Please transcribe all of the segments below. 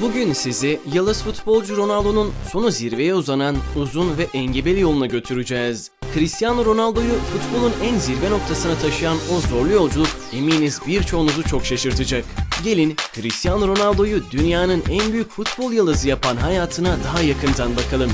Bugün sizi yıldız futbolcu Ronaldo'nun sonu zirveye uzanan uzun ve engebeli yoluna götüreceğiz. Cristiano Ronaldo'yu futbolun en zirve noktasına taşıyan o zorlu yolculuk eminiz birçoğunuzu çok şaşırtacak. Gelin Cristiano Ronaldo'yu dünyanın en büyük futbol yıldızı yapan hayatına daha yakından bakalım.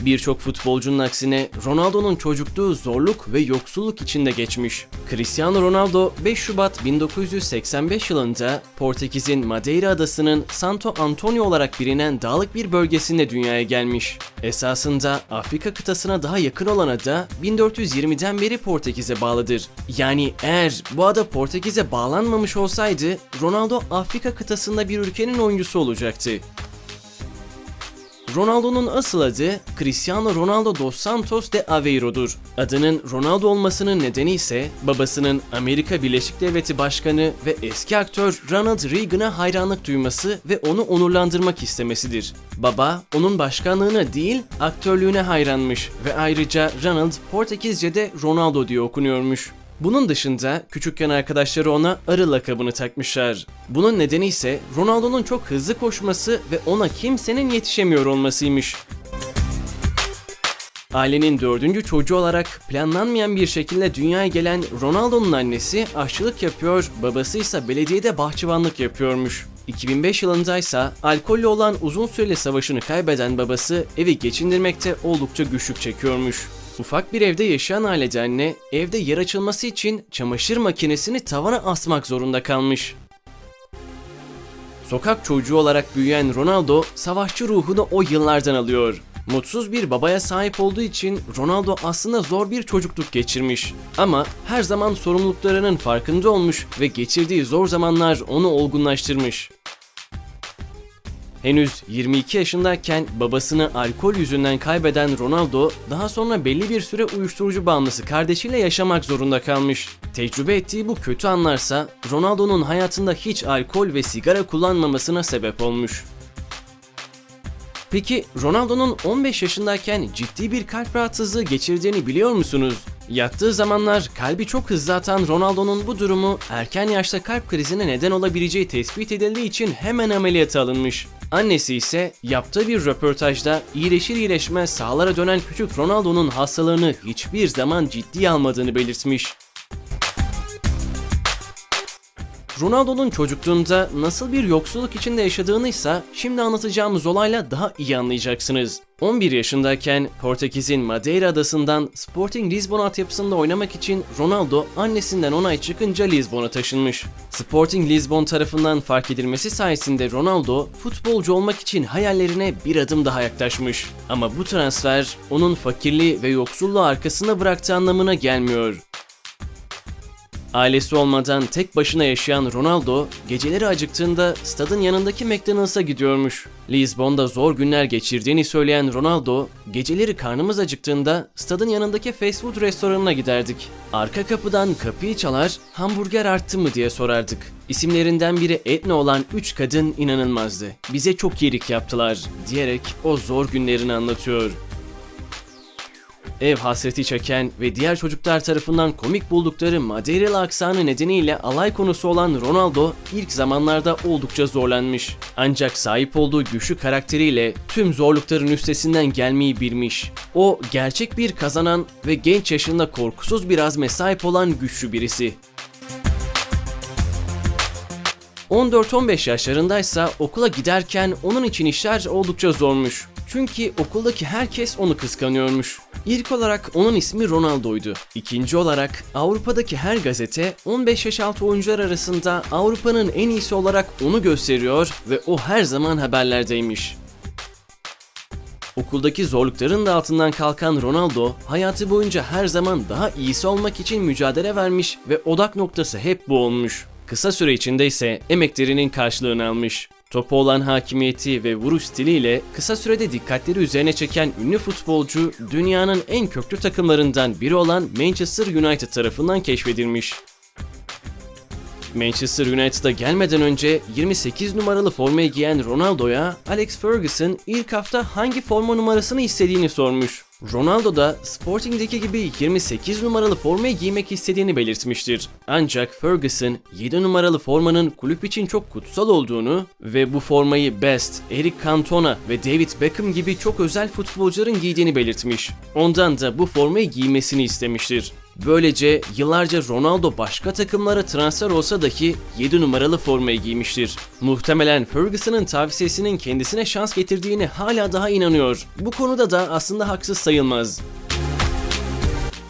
Birçok futbolcunun aksine Ronaldo'nun çocukluğu zorluk ve yoksulluk içinde geçmiş. Cristiano Ronaldo 5 Şubat 1985 yılında Portekiz'in Madeira adasının Santo Antonio olarak bilinen dağlık bir bölgesinde dünyaya gelmiş. Esasında Afrika kıtasına daha yakın olan ada 1420'den beri Portekiz'e bağlıdır. Yani eğer bu ada Portekiz'e bağlanmamış olsaydı Ronaldo Afrika kıtasında bir ülkenin oyuncusu olacaktı. Ronaldo'nun asıl adı Cristiano Ronaldo dos Santos de Aveiro'dur. Adının Ronaldo olmasının nedeni ise babasının Amerika Birleşik Devleti Başkanı ve eski aktör Ronald Reagan'a hayranlık duyması ve onu onurlandırmak istemesidir. Baba onun başkanlığına değil aktörlüğüne hayranmış ve ayrıca Ronald Portekizce'de Ronaldo diye okunuyormuş. Bunun dışında küçükken arkadaşları ona arı lakabını takmışlar. Bunun nedeni ise Ronaldo'nun çok hızlı koşması ve ona kimsenin yetişemiyor olmasıymış. Ailenin dördüncü çocuğu olarak planlanmayan bir şekilde dünyaya gelen Ronaldo'nun annesi aşçılık yapıyor, babası ise belediyede bahçıvanlık yapıyormuş. 2005 yılında ise alkolle olan uzun süreli savaşını kaybeden babası evi geçindirmekte oldukça güçlük çekiyormuş. Ufak bir evde yaşayan ailede anne evde yer açılması için çamaşır makinesini tavana asmak zorunda kalmış. Sokak çocuğu olarak büyüyen Ronaldo savaşçı ruhunu o yıllardan alıyor. Mutsuz bir babaya sahip olduğu için Ronaldo aslında zor bir çocukluk geçirmiş. Ama her zaman sorumluluklarının farkında olmuş ve geçirdiği zor zamanlar onu olgunlaştırmış. Henüz 22 yaşındayken babasını alkol yüzünden kaybeden Ronaldo daha sonra belli bir süre uyuşturucu bağımlısı kardeşiyle yaşamak zorunda kalmış. Tecrübe ettiği bu kötü anlarsa Ronaldo'nun hayatında hiç alkol ve sigara kullanmamasına sebep olmuş. Peki Ronaldo'nun 15 yaşındayken ciddi bir kalp rahatsızlığı geçirdiğini biliyor musunuz? Yattığı zamanlar kalbi çok hızlı atan Ronaldo'nun bu durumu erken yaşta kalp krizine neden olabileceği tespit edildiği için hemen ameliyata alınmış. Annesi ise yaptığı bir röportajda iyileşir iyileşmez sahalara dönen küçük Ronaldo'nun hastalığını hiçbir zaman ciddiye almadığını belirtmiş. Ronaldo'nun çocukluğunda nasıl bir yoksulluk içinde yaşadığını ise şimdi anlatacağımız olayla daha iyi anlayacaksınız. 11 yaşındayken Portekiz'in Madeira adasından Sporting Lisbon altyapısında oynamak için Ronaldo annesinden onay çıkınca Lisbon'a taşınmış. Sporting Lisbon tarafından fark edilmesi sayesinde Ronaldo futbolcu olmak için hayallerine bir adım daha yaklaşmış. Ama bu transfer onun fakirliği ve yoksulluğu arkasında bıraktığı anlamına gelmiyor. Ailesi olmadan tek başına yaşayan Ronaldo, geceleri acıktığında stadın yanındaki McDonald's'a gidiyormuş. Lisbon'da zor günler geçirdiğini söyleyen Ronaldo, geceleri karnımız acıktığında stadın yanındaki fast food restoranına giderdik. Arka kapıdan kapıyı çalar, hamburger arttı mı diye sorardık. İsimlerinden biri Etna olan 3 kadın inanılmazdı. Bize çok iyilik yaptılar diyerek o zor günlerini anlatıyor. Ev hasreti çeken ve diğer çocuklar tarafından komik buldukları Madeiralı aksanı nedeniyle alay konusu olan Ronaldo ilk zamanlarda oldukça zorlanmış. Ancak sahip olduğu güçlü karakteriyle tüm zorlukların üstesinden gelmeyi bilmiş. O gerçek bir kazanan ve genç yaşında korkusuz bir azme sahip olan güçlü birisi. 14-15 yaşlarındaysa okula giderken onun için işler oldukça zormuş. Çünkü okuldaki herkes onu kıskanıyormuş. İlk olarak onun ismi Ronaldo'ydu. İkinci olarak Avrupa'daki her gazete 15 yaş altı oyuncular arasında Avrupa'nın en iyisi olarak onu gösteriyor ve o her zaman haberlerdeymiş. Okuldaki zorlukların da altından kalkan Ronaldo, hayatı boyunca her zaman daha iyisi olmak için mücadele vermiş ve odak noktası hep bu olmuş. Kısa süre içinde ise emeklerinin karşılığını almış. Topa olan hakimiyeti ve vuruş stiliyle kısa sürede dikkatleri üzerine çeken ünlü futbolcu dünyanın en köklü takımlarından biri olan Manchester United tarafından keşfedilmiş. Manchester United'a gelmeden önce 28 numaralı formayı giyen Ronaldo'ya Alex Ferguson ilk hafta hangi forma numarasını istediğini sormuş. Ronaldo da Sporting'deki gibi 28 numaralı formayı giymek istediğini belirtmiştir. Ancak Ferguson 7 numaralı formanın kulüp için çok kutsal olduğunu ve bu formayı Best, Eric Cantona ve David Beckham gibi çok özel futbolcuların giydiğini belirtmiş. Ondan da bu formayı giymesini istemiştir. Böylece yıllarca Ronaldo başka takımlara transfer olsa dahi 7 numaralı formayı giymiştir. Muhtemelen Ferguson'ın tavsiyesinin kendisine şans getirdiğini hala daha inanıyor. Bu konuda da aslında haksız sayılmaz.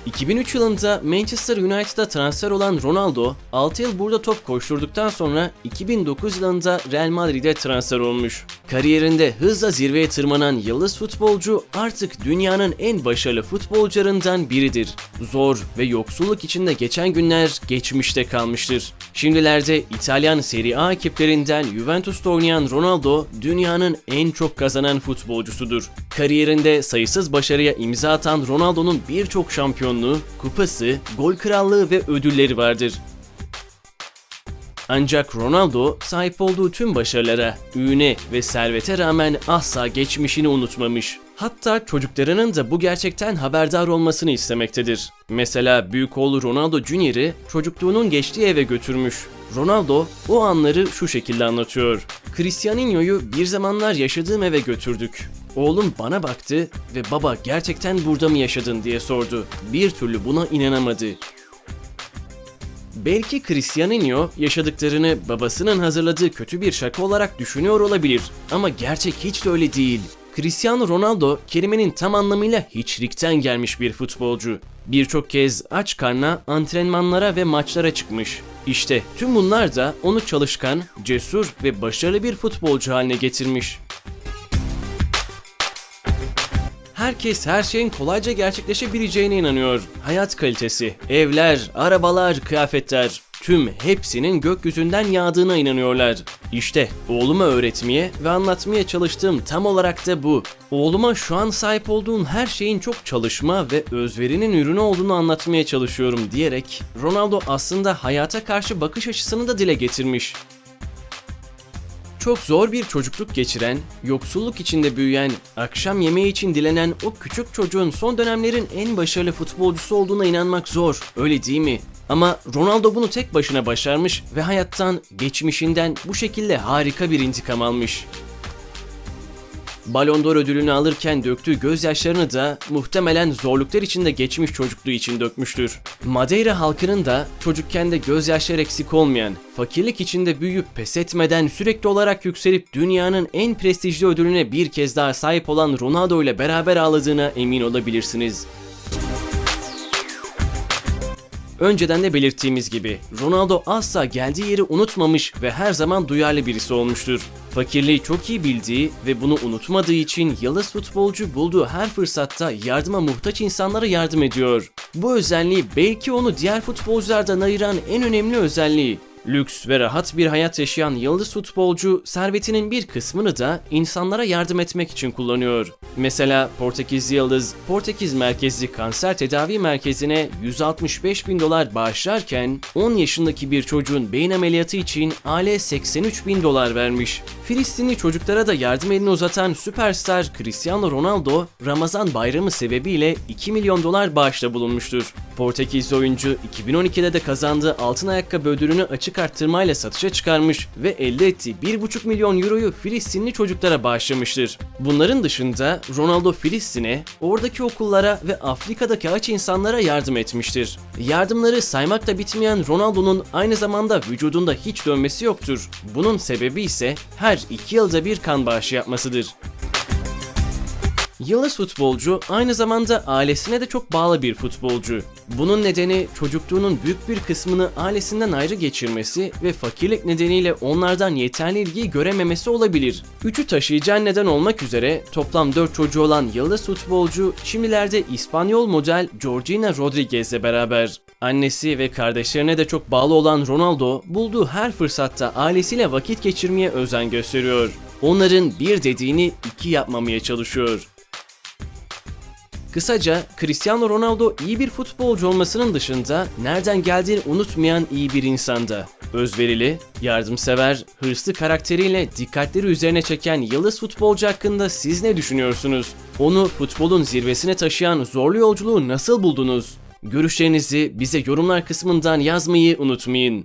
2003 yılında Manchester United'a transfer olan Ronaldo, 6 yıl burada top koşturduktan sonra 2009 yılında Real Madrid'e transfer olmuş. Kariyerinde hızla zirveye tırmanan yıldız futbolcu artık dünyanın en başarılı futbolcularından biridir. Zor ve yoksulluk içinde geçen günler geçmişte kalmıştır. Şimdilerde İtalyan Serie A ekiplerinden Juventus'ta oynayan Ronaldo dünyanın en çok kazanan futbolcusudur. Kariyerinde sayısız başarıya imza atan Ronaldo'nun birçok şampiyonluğu, kupası, gol krallığı ve ödülleri vardır. Ancak Ronaldo sahip olduğu tüm başarılara, ününe ve servete rağmen asla geçmişini unutmamış. Hatta çocuklarının da bu gerçekten haberdar olmasını istemektedir. Mesela büyük oğlu Ronaldo Jr.'ı çocukluğunun geçtiği eve götürmüş. Ronaldo o anları şu şekilde anlatıyor. Cristianinho'yu bir zamanlar yaşadığım eve götürdük. Oğlum bana baktı ve baba gerçekten burada mı yaşadın diye sordu. Bir türlü buna inanamadı. Belki Cristianinho yaşadıklarını babasının hazırladığı kötü bir şaka olarak düşünüyor olabilir ama gerçek hiç de öyle değil. Cristiano Ronaldo kelimenin tam anlamıyla hiçlikten gelmiş bir futbolcu. Birçok kez aç karnına antrenmanlara ve maçlara çıkmış. İşte tüm bunlar da onu çalışkan, cesur ve başarılı bir futbolcu haline getirmiş. Herkes her şeyin kolayca gerçekleşebileceğine inanıyor. Hayat kalitesi, evler, arabalar, kıyafetler tüm hepsinin gökyüzünden yağdığına inanıyorlar. İşte oğluma öğretmeye ve anlatmaya çalıştığım tam olarak da bu. Oğluma şu an sahip olduğun her şeyin çok çalışma ve özverinin ürünü olduğunu anlatmaya çalışıyorum diyerek Ronaldo aslında hayata karşı bakış açısını da dile getirmiş. Çok zor bir çocukluk geçiren, yoksulluk içinde büyüyen, akşam yemeği için dilenen o küçük çocuğun son dönemlerin en başarılı futbolcusu olduğuna inanmak zor, öyle değil mi? Ama Ronaldo bunu tek başına başarmış ve hayattan, geçmişinden bu şekilde harika bir intikam almış. Ballon d'Or ödülünü alırken döktüğü gözyaşlarını da muhtemelen zorluklar içinde geçmiş çocukluğu için dökmüştür. Madeira halkının da çocukken de gözyaşları eksik olmayan, fakirlik içinde büyüyüp pes etmeden sürekli olarak yükselip dünyanın en prestijli ödülüne bir kez daha sahip olan Ronaldo ile beraber ağladığına emin olabilirsiniz. Önceden de belirttiğimiz gibi Ronaldo asla geldiği yeri unutmamış ve her zaman duyarlı birisi olmuştur. Fakirliği çok iyi bildiği ve bunu unutmadığı için yıldız futbolcu bulduğu her fırsatta yardıma muhtaç insanlara yardım ediyor. Bu özelliği belki onu diğer futbolculardan ayıran en önemli özelliği. Lüks ve rahat bir hayat yaşayan yıldız futbolcu servetinin bir kısmını da insanlara yardım etmek için kullanıyor. Mesela Portekiz Yıldız, Portekiz merkezli kanser tedavi merkezine 165 bin dolar bağışlarken 10 yaşındaki bir çocuğun beyin ameliyatı için aile 83 bin dolar vermiş. Filistinli çocuklara da yardım elini uzatan süperstar Cristiano Ronaldo, Ramazan bayramı sebebiyle 2 milyon dolar bağışta bulunmuştur. Portekizli oyuncu 2012'de de kazandığı altın ayakkabı ödülünü açık arttırmayla satışa çıkarmış ve elde ettiği 1,5 milyon euroyu Filistinli çocuklara bağışlamıştır. Bunların dışında Ronaldo Filistin'e, oradaki okullara ve Afrika'daki aç insanlara yardım etmiştir. Yardımları saymakla bitmeyen Ronaldo'nun aynı zamanda vücudunda hiç dönmesi yoktur. Bunun sebebi ise her iki yılda bir kan bağışı yapmasıdır. Yıldız futbolcu aynı zamanda ailesine de çok bağlı bir futbolcu. Bunun nedeni çocukluğunun büyük bir kısmını ailesinden ayrı geçirmesi ve fakirlik nedeniyle onlardan yeterli ilgiyi görememesi olabilir. Üçü taşıyıcı neden olmak üzere toplam 4 çocuğu olan yıldız futbolcu şimdilerde İspanyol model Georgina Rodriguez'le beraber. Annesi ve kardeşlerine de çok bağlı olan Ronaldo bulduğu her fırsatta ailesiyle vakit geçirmeye özen gösteriyor. Onların bir dediğini iki yapmamaya çalışıyor. Kısaca Cristiano Ronaldo iyi bir futbolcu olmasının dışında nereden geldiğini unutmayan iyi bir insanda. Özverili, yardımsever, hırslı karakteriyle dikkatleri üzerine çeken yıldız futbolcu hakkında siz ne düşünüyorsunuz? Onu futbolun zirvesine taşıyan zorlu yolculuğu nasıl buldunuz? Görüşlerinizi bize yorumlar kısmından yazmayı unutmayın.